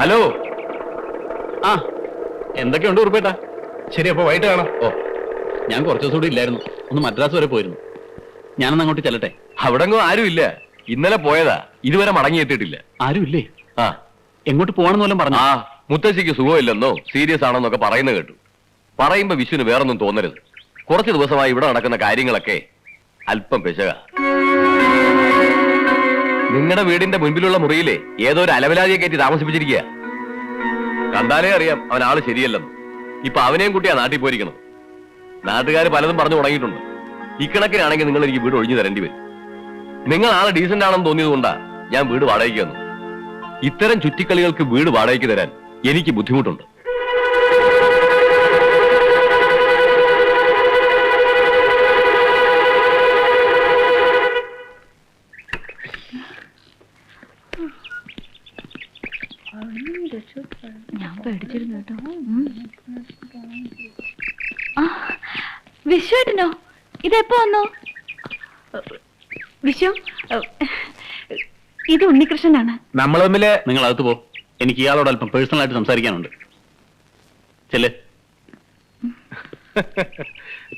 Hello. ആ എന്തൊക്കെയുണ്ട് ഉറുപ്പേട്ടാ? ശരി അപ്പൊ വൈകിട്ട് കാണാം. ഓ ഞാൻ കുറച്ച് ദിവസം കൂടി ഇല്ലായിരുന്നു. ഒന്ന് മദ്രാസ് വരെ പോയിരുന്നു. ഞാനൊന്ന് അങ്ങോട്ട് ചെല്ലട്ടെ? അവിടെങ്കോ ആരുമില്ല ഇന്നലെ പോയതാ. ഇതുവരെ മടങ്ങിയെത്തിയിട്ടില്ല. ആരും ഇല്ലേ? ആ. എങ്ങോട്ട് പോകണമെന്ന് വല്ലതും പറഞ്ഞു? ആ മുത്തശ്ശിക്ക് സുഖമില്ലെന്നോ സീരിയസ് ആണെന്നൊക്കെ പറയുന്നത് കേട്ടു. പറയുമ്പോ വിഷുവിന് വേറൊന്നും തോന്നരുത്. കുറച്ച് ദിവസമായി ഇവിടെ നടക്കുന്ന കാര്യങ്ങളൊക്കെ അല്പം പെശക. നിങ്ങളുടെ വീടിന്റെ മുൻപിലുള്ള മുറിയിലെ ഏതോ ഒരു അലവലാതിയെ കയറ്റി താമസിപ്പിച്ചിരിക്കുക? കണ്ടാലേ അറിയാം അവൻ ആൾ ശരിയല്ലെന്ന്. ഇപ്പൊ അവനെയും കുട്ടിയാ നാട്ടിൽ പോയിരിക്കണം നാട്ടുകാർ പലതും പറഞ്ഞു തുടങ്ങിയിട്ടുണ്ട്. ഇക്കണക്കിനാണെങ്കിൽ നിങ്ങൾ എനിക്ക് വീട് ഒഴിഞ്ഞു തരേണ്ടി വരും. നിങ്ങൾ ആൾ ഡീസന്റ് ആണെന്ന് തോന്നിയതുകൊണ്ടാ ഞാൻ വീട് വാടകയ്ക്ക് വന്നു ഇത്തരം ചുറ്റിക്കളികൾക്ക് വീട് വാടകയ്ക്ക് തരാൻ എനിക്ക് ബുദ്ധിമുട്ടുണ്ട്. വിശ്വേട്ടനോ ഇതെപ്പോ വന്നോ? വിശ്വ ഇത് ഉണ്ണികൃഷ്ണനാണ്. നമ്മൾ തമ്മിൽ നിങ്ങൾ അകത്ത് പോ. എനിക്ക് ഇയാളോട് അല്പം പേഴ്സണൽ ആയിട്ട് സംസാരിക്കാനുണ്ട്. ചെല്ല്.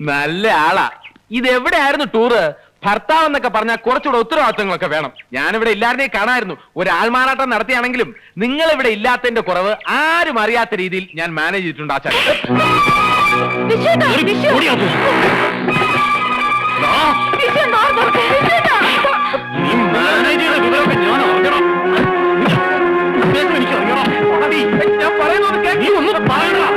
നല്ല ആളാ. ഇത് എവിടെയായിരുന്നു ടൂറ് ഭർത്താവ് എന്നൊക്കെ പറഞ്ഞാൽ കുറച്ചുകൂടെ ഉത്തരവാദിത്തങ്ങളൊക്കെ വേണം ഞാനിവിടെ ഇല്ലാതെ കാണായിരുന്നു ഒരു ആൾമാറാട്ടം നടത്തിയാണെങ്കിലും നിങ്ങൾ ഇവിടെ ഇല്ലാത്തതിന്റെ കുറവ് ആരും അറിയാത്ത രീതിയിൽ ഞാൻ മാനേജ് ചെയ്തിട്ടുണ്ട് ആചാര്യ ഞാൻ പറയുന്നത് തുറക്ക്.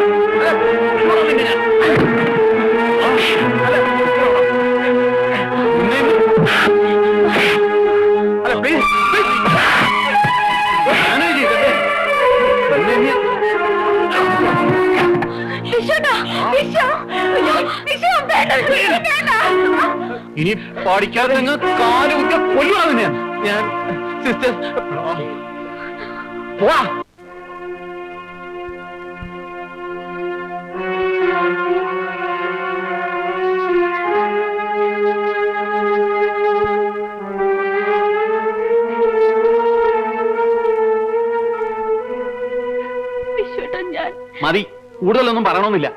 ഇനി പാടിക്കാതെ നിങ്ങൾ കാലുകുത്തി കൊല്ലുവാണ് ഞാൻ ഞാൻ സിസ്റ്റർ പോവാ. മതി കൂടുതലൊന്നും പറയണമെന്നില്ല.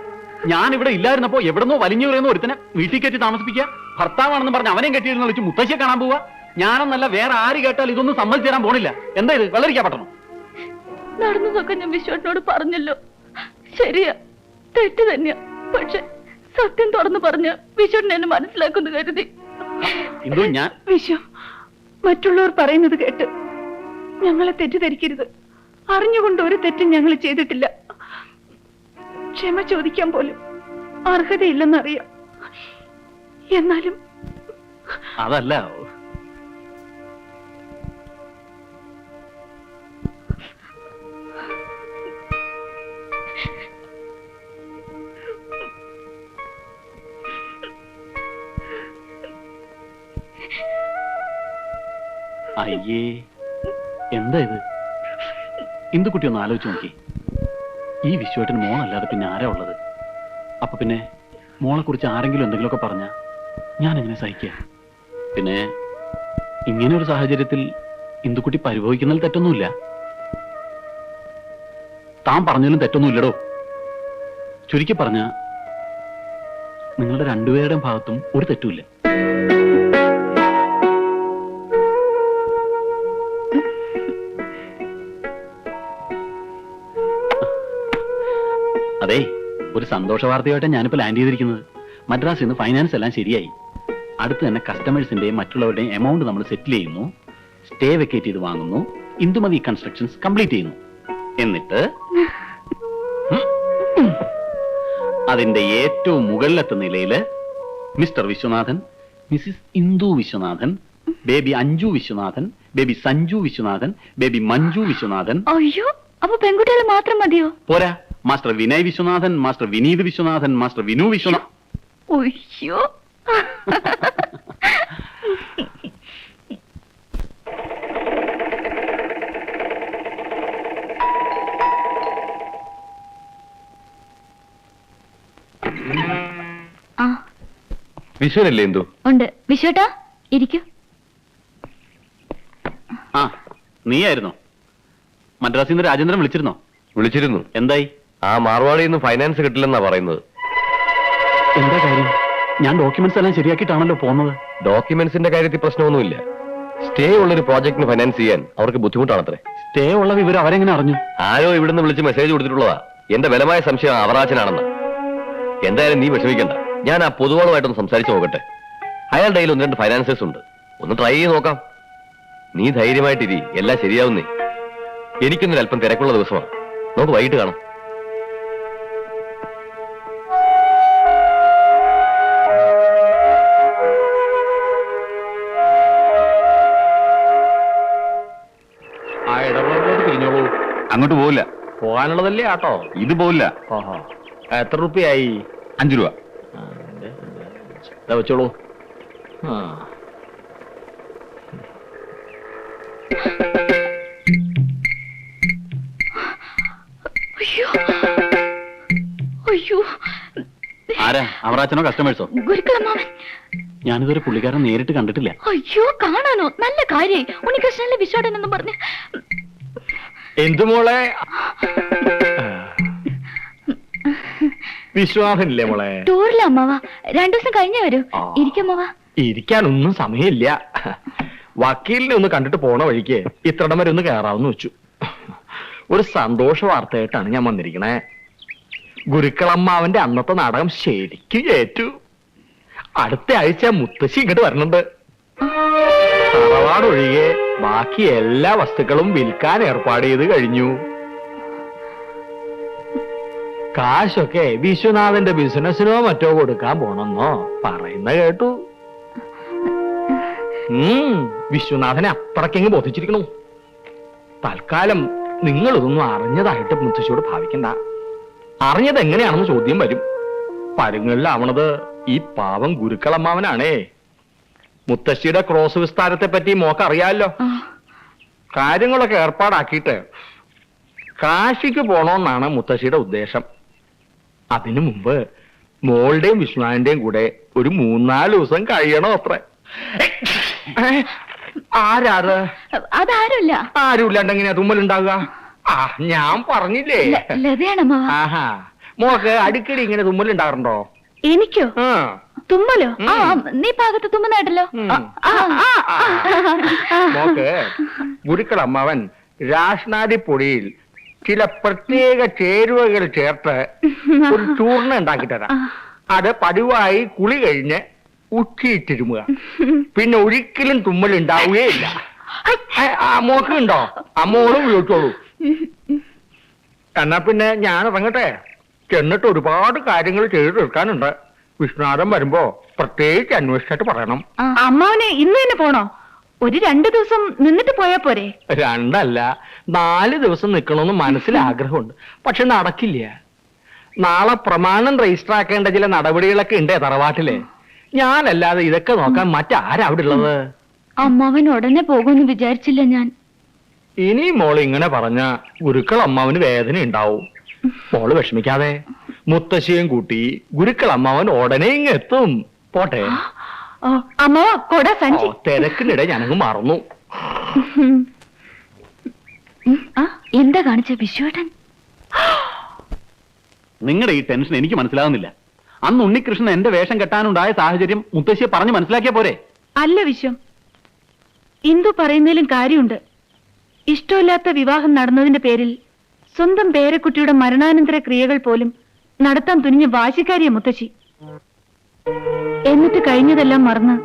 ഞാൻ ഇവിടെ ഇല്ലായിരുന്നപ്പോ എവിടുന്നോ വലിഞ്ഞു പറയുന്ന ഒരുത്തനെ വീട്ടിൽ കയറ്റി താമസിപ്പിക്കുക. ഭർത്താവാണെന്ന് പറഞ്ഞ് അവനെയും കെട്ടിയിരുന്ന വിളിച്ച് മുത്തശ്ശിയെ കാണാൻ പോവുക. ഞാനെന്നല്ല വേറെ ആര് കേട്ടാൽ ഇതൊന്നും സമ്മതിച്ചു തരാൻ പോണില്ല. എന്താ ഇത്? വെള്ളരിക്കാ പറ്റണം നടന്നതൊക്കെ ഞാൻ വിശ്വട്ടിനോട് പറഞ്ഞല്ലോ. ശരിയാ തെറ്റ് തന്നെയാ. പക്ഷെ സത്യം തുറന്നു പറഞ്ഞ വിശ്വട്ടൻ എന്നെ മനസ്സിലാക്കുന്നു കരുതി. എന്തോ ഞാൻ വിശ്വ മറ്റുള്ളവർ പറയുന്നത് കേട്ട് ഞങ്ങളെ തെറ്റിദ്ധരിക്കരുത്. അറിഞ്ഞുകൊണ്ട് ഒരു തെറ്റും ഞങ്ങൾ ചെയ്തിട്ടില്ല. ക്ഷമ ചോദിക്കാൻ പോലും അർഹതയില്ലെന്നറിയാം. എന്നാലും അതല്ല. അയ്യേ എന്താ ഇത്? ഇന്ദുക്കുട്ടി ഒന്ന് ആലോചിച്ച് നോക്കി. ഈ വിശ്വട്ടിന് മോളല്ലാതെ പിന്നെ ആരാ ഉള്ളത്? അപ്പൊ പിന്നെ മോളെ കുറിച്ച് ആരെങ്കിലും എന്തെങ്കിലുമൊക്കെ പറഞ്ഞ ഞാൻ എങ്ങനെ സഹിക്കുക? പിന്നെ ഇങ്ങനെ ഒരു സാഹചര്യത്തിൽ ഇന്ദുക്കുട്ടി പരിഭവിക്കുന്നതിൽ തെറ്റൊന്നുമില്ല. താൻ പറഞ്ഞതിലും തെറ്റൊന്നുമില്ലടോ. ചുരുക്കി പറഞ്ഞ നിങ്ങളുടെ രണ്ടുപേരുടെയും ഭാഗത്തും ഒരു തെറ്റുമില്ല. അതെ ഒരു സന്തോഷ വാർത്തയായിട്ട് ഞാനിപ്പോ ലാൻഡ് ചെയ്തിരിക്കുന്നത്. മദ്രാസിൽ നിന്ന് ഫൈനാൻസ് എല്ലാം ശരിയായി. അടുത്ത് തന്നെ കസ്റ്റമേഴ്സിന്റെയും മറ്റുള്ളവരുടെയും എമൗണ്ട് നമ്മൾ സെറ്റിൽ ചെയ്യുന്നു. സ്റ്റേ വെക്കേറ്റ് ചെയ്ത് വാങ്ങുന്നു. ഇന്ദുമതി കൺസ്ട്രക്ഷൻസ് കംപ്ലീറ്റ് ചെയ്യുന്നു. എന്നിട്ട് അതിന്റെ ഏറ്റവും മുകളിലത്തെ നിലയിൽ mister Viswanathan missus Indu Viswanathan baby Anju Viswanathan baby Sanju Viswanathan baby Manju Viswanathan. അയ്യോ അപ്പൊ പെൺകുട്ടികൾ മാത്രം മതിയോ? പോരാ. Master Vinay Viswanathan master Vineeth Viswanathan master Vinu Viswanath വിശ്വനല്ലേ ആ. എന്തു? ഉണ്ട്. വിശ്വട്ടാ ഇരിക്കൂ. ആ നീയായിരുന്നോ. മദ്രാസിൽ നിന്ന് രാജേന്ദ്രൻ വിളിച്ചിരുന്നോ? വിളിച്ചിരുന്നു. എന്തായി? ആ മാർവാടിയിൽ നിന്ന് ഫൈനാൻസ് കിട്ടില്ലെന്നാ പറയുന്നത്. എന്താ കാര്യം? ഞാൻ ഡോക്യുമെന്റ്സ് എല്ലാം ശരിയാക്കിയിട്ടാണല്ലോ പോകുന്നത് ഡോക്യുമെന്റ്സിന്റെ കാര്യത്തിൽ പ്രശ്നമൊന്നുമില്ല. സ്റ്റേ ഉള്ളൊരു പ്രോജക്റ്റിന് ഫൈനാൻസ് ചെയ്യാൻ അവർക്ക് ബുദ്ധിമുട്ടാണത്രേ. സ്റ്റേ ഉള്ള വിവരം അവരെങ്ങനെ അറിഞ്ഞു? ആരോ ഇവിടുന്ന് വിളിച്ച് മെസ്സേജ് കൊടുത്തിട്ടുള്ളതാ. എന്റെ ബലമായ സംശയം അവറാച്ചനാണെന്ന്. എന്തായാലും നീ വിഷമിക്കണ്ട. ഞാൻ ആ പൊതുവാളുമായിട്ടൊന്ന് സംസാരിച്ചു നോക്കട്ടെ. അയാളുടെ കയ്യിൽ ഒന്ന് രണ്ട് ഫൈനാൻസേഴ്സ് ഉണ്ട്. ഒന്ന് ട്രൈ ചെയ്ത് നോക്കാം. നീ ധൈര്യമായിട്ടിരി. എല്ലാം ശരിയാവുന്നേ. എനിക്കൊന്നും അല്പം തിരക്കുള്ള ദിവസമാണ്. നമുക്ക് വൈകിട്ട് കാണാം. അങ്ങോട്ട് പോവില്ല. പോകാനുള്ളതല്ലേ ആട്ടോ? ഇത് പോവില്ല. ഓഹോ എത്ര റുപ്യായി? അഞ്ചു രൂപ. വെച്ചോളൂ. ആ. ആരാ? അവറാച്ചനോ കസ്റ്റമേഴ്സോ ഗുരുക്കളമ്മാവൻ ഞാനിതൊരു പുള്ളിക്കാരൻ നേരിട്ട് കണ്ടിട്ടില്ല. അയ്യോ കാണാനോ? നല്ല കാര്യായി ഉണ്ണികൃഷ്ണനിലെ വിശ്വാടനെന്നും പറഞ്ഞ് എന്തു മോളെ? വിശ്വാസമില്ലേ മോളെ? ടൂറില്ല അമ്മാവാ. രണ്ടു ദിവസം കഴിഞ്ഞേ വരൂ. ആ. ഇരിക്കമ്മാവ ഇരിക്കാനൊന്നും സമയമില്ല. വക്കീലിനെ ഒന്ന് കണ്ടിട്ട് പോണ വഴിക്ക് ഇത്രടം വരെ ഒന്ന് കയറാവുന്ന വെച്ചു. ഒരു സന്തോഷ വാർത്തയായിട്ടാണ് ഞാൻ വന്നിരിക്കണേ. ഗുരുക്കളമ്മാവന്റെ അന്നത്തെ നാടകം ശരിക്കും ഏറ്റു. അടുത്ത ആഴ്ച മുത്തശ്ശി ഇങ്ങോട്ട് വരണുണ്ട്. തറവാട് ഒഴികെ ബാക്കി എല്ലാ വസ്തുക്കളും വിൽക്കാൻ ഏർപ്പാട് ചെയ്ത് കഴിഞ്ഞു. കാശൊക്കെ വിശ്വനാഥന്റെ ബിസിനസ്സിനോ മറ്റോ കൊടുക്കാൻ പോണെന്നോ പറയുന്ന കേട്ടു. വിശ്വനാഥനെ അത്രക്കെങ്ങ് ബോധിച്ചിരിക്കണു. തൽക്കാലം നിങ്ങൾ ഇതൊന്നും അറിഞ്ഞതായിട്ട് മുത്തശ്ശിയോട് ഭാവിക്കണ്ട. അറിഞ്ഞത് എങ്ങനെയാണെന്ന് ചോദ്യം വരും. പരുങ്ങളിലാവണത് ഈ പാവം ഗുരുക്കളമ്മാവനാണേ. മുത്തശ്ശിയുടെ ക്രോസ് വിസ്താരത്തെ പറ്റി മോക്ക് അറിയാമല്ലോ കാര്യങ്ങളൊക്കെ ഏർപ്പാടാക്കിയിട്ട് കാശിക്ക് പോണോന്നാണ് മുത്തശ്ശിയുടെ ഉദ്ദേശം. അതിനു മുമ്പ് മോളുടെയും വിഷ്ണുവിന്റെയും കൂടെ ഒരു മൂന്നാൽ ദിവസം കഴിയണോ അത്ര. ആരാറ് അതാരുമില്ല ആരുമില്ലാണ്ട് എങ്ങനെയാ തുമ്മലുണ്ടാവുക? ആ ഞാൻ പറഞ്ഞില്ലേ. ആഹാ. മോക്ക് അടിക്കടി ഇങ്ങനെ തുമ്മലുണ്ടാകാറുണ്ടോ? എനിക്കോ? ആ. തുമ്മലോ? ആ. നീ പാകത്ത് തുമ്മുന്നായിട്ടല്ലോ ആ, ഗുരുക്കൾ അമ്മാവൻ രാഷ്നാദി പൊടിയിൽ ചില പ്രത്യേക ചേരുവകൾ ചേർത്ത് ഒരു ചൂർണ ഉണ്ടാക്കി തരാം. അത് പതിവായി കുളി കഴിഞ്ഞ് ഉച്ചിയിട്ടിരുമുക. പിന്നെ ഒരിക്കലും തുമ്മൽ ഉണ്ടാവുകയില്ല ആ മോക്ക് ഉണ്ടോ? അമ്മോളും ഉപയോഗിച്ചോളൂ എന്നാ പിന്നെ ഞാൻ ഇറങ്ങട്ടെ? ചെന്നിട്ട് ഒരുപാട് കാര്യങ്ങൾ ചെയ്തു തീർക്കാനുണ്ട് വിഷ്ണുനാഥൻ വരുമ്പോ പ്രത്യേകിച്ച് അന്വേഷിച്ചിട്ട് പറയണം. അമ്മാവനെ ഇന്ന് തന്നെ പോണോ? ഒരു രണ്ടു ദിവസം നിന്നിട്ട് പോയാ പോരെ? രണ്ടല്ല നാല് ദിവസം നിൽക്കണമെന്ന് മനസ്സിൽ ആഗ്രഹമുണ്ട്. പക്ഷെ നടക്കില്ല. നാളെ പ്രമാണം രജിസ്റ്റർ ആക്കേണ്ട ചില നടപടികളൊക്കെ ഉണ്ടേ തറവാട്ടിലെ. ഞാനല്ലാതെ ഇതൊക്കെ നോക്കാൻ മറ്റാരാ അവിടെ ഉള്ളത്? അമ്മാവൻ ഉടനെ പോകുമെന്ന് വിചാരിച്ചില്ല ഞാൻ. ഇനി മോൾ ഇങ്ങനെ പറഞ്ഞ ഗുരുക്കൾ അമ്മാവന് വേദന ഉണ്ടാവും മോൾ വിഷമിക്കാതെ. മുത്തശ്ശിയും കൂട്ടി ഗുരുക്കൾ അമ്മാവൻ ഉടനെ ഇങ്ങ് എത്തും. പോട്ടെ. അമ്മാവ കൊട സഞ്ചി. തിരക്കിനിടെ ഞാനങ്ങ് മറന്നു. എന്താ കാണിച്ച വിശ്വേട്ടൻ? നിങ്ങളുടെ ഈ ടെൻഷൻ എനിക്ക് മനസ്സിലാവുന്നില്ല. അന്ന് ഉണ്ണികൃഷ്ണൻ എന്റെ വേഷം കെട്ടാനുണ്ടായ സാഹചര്യം മുത്തശ്ശിയെ പറഞ്ഞു മനസ്സിലാക്കിയ പോരെ? അല്ല വിശ്വം. ഇന്ദു പറയുന്നതിലും കാര്യമുണ്ട്. ഇഷ്ടമില്ലാത്ത വിവാഹം നടന്നതിന്റെ പേരിൽ സ്വന്തം പേരക്കുട്ടിയുടെ മരണാനന്തര ക്രിയകൾ പോലും നടത്താൻ തുനിഞ്ഞ വാശിക്കാരിയ മുത്തശ്ശി. എന്നിട്ട് കഴിഞ്ഞതെല്ലാം മറന്ന്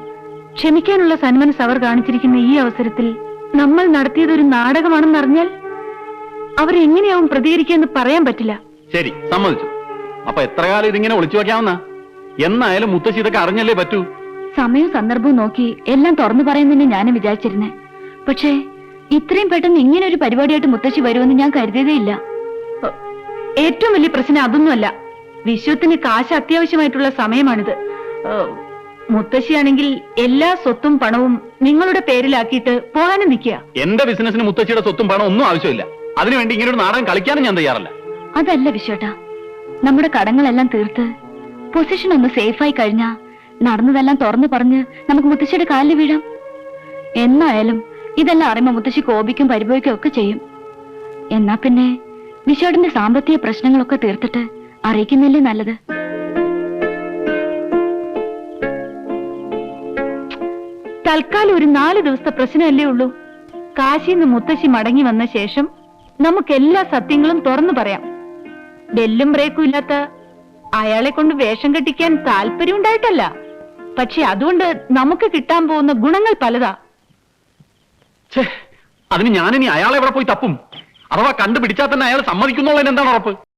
ക്ഷമിക്കാനുള്ള സന്മനസ് അവർ കാണിച്ചിരിക്കുന്ന ഈ അവസരത്തിൽ നമ്മൾ നടത്തിയതൊരു നാടകമാണെന്നറിഞ്ഞാൽ അവരെങ്ങനെയാവും പ്രതികരിക്കുക പറയാൻ പറ്റില്ല. ശരി സമ്മതിച്ചു. അപ്പൊ എത്ര കാലം ഇതിങ്ങനെ ഒളിച്ചു വെക്കാവുന്ന എന്നായാലും മുത്തശ്ശി ഇതൊക്കെ അറിഞ്ഞല്ലേ പറ്റൂ? സമയവും സന്ദർഭവും നോക്കി എല്ലാം തുറന്നു പറയുന്നതിന് ഞാനും വിചാരിച്ചിരുന്നേ. പക്ഷേ ഇത്രയും പെട്ടെന്ന് ഇങ്ങനെ ഒരു പരിപാടിയായിട്ട് മുത്തശ്ശി വരുമെന്ന് ഞാൻ കരുതിയതേ ഇല്ല ഏറ്റവും വലിയ പ്രശ്നം അതൊന്നുമല്ല. വിശ്വത്തിന് കാശ് അത്യാവശ്യമായിട്ടുള്ള സമയമാണിത്. മുത്തശ്ശിയാണെങ്കിൽ എല്ലാ സ്വത്തും പണവും നിങ്ങളുടെ പേരിലാക്കിയിട്ട് പോകാനും നിൽക്കുക. എന്റെ ബിസിനസിന് മുത്തശ്ശിയുടെ സ്വത്തും പണം ഒന്നും ആവശ്യമില്ല. അതിനുവേണ്ടി ഇങ്ങനെ ഒരു നാടകം കളിക്കാനും ഞാൻ തയ്യാറല്ല. അതല്ല വിശ്വട്ടാ. നമ്മുടെ കടങ്ങളെല്ലാം തീർത്ത് പൊസിഷൻ ഒന്ന് സേഫായി കഴിഞ്ഞാ നടന്നതെല്ലാം തുറന്നു പറഞ്ഞ് നമുക്ക് മുത്തശ്ശിയുടെ കാലിൽ വീഴാം. എന്നായാലും ഇതെല്ലാം അറിയുമ്പോ മുത്തശ്ശി കോപിക്കും പരിഭവിക്കും ഒക്കെ ചെയ്യും. എന്നാ പിന്നെ വിശ്വടിന്റെ സാമ്പത്തിക പ്രശ്നങ്ങളൊക്കെ തീർത്തിട്ട് അറിയിക്കുന്നില്ലേ നല്ലത്? തൽക്കാലം ഒരു നാല് ദിവസത്തെ പ്രശ്നമല്ലേ ഉള്ളൂ. കാശിന്ന് മുത്തശ്ശി മടങ്ങി വന്ന ശേഷം നമുക്ക് എല്ലാ സത്യങ്ങളും തുറന്നു പറയാം. ബെല്ലും ബ്രേക്കും ഇല്ലാത്ത അയാളെ കൊണ്ട് വേഷം കെട്ടിക്കാൻ താല്പര്യം ഉണ്ടായിട്ടല്ല. പക്ഷെ അതുകൊണ്ട് നമുക്ക് കിട്ടാൻ പോകുന്ന ഗുണങ്ങൾ പലതാ. അതിന് ഞാനിനി അയാളെ എവിടെ പോയി തപ്പും? അഥവാ കണ്ടുപിടിച്ചാൽ തന്നെ അയാൾ സമ്മതിക്കുന്നുള്ളതിന് എന്താണ് ഉറപ്പ്?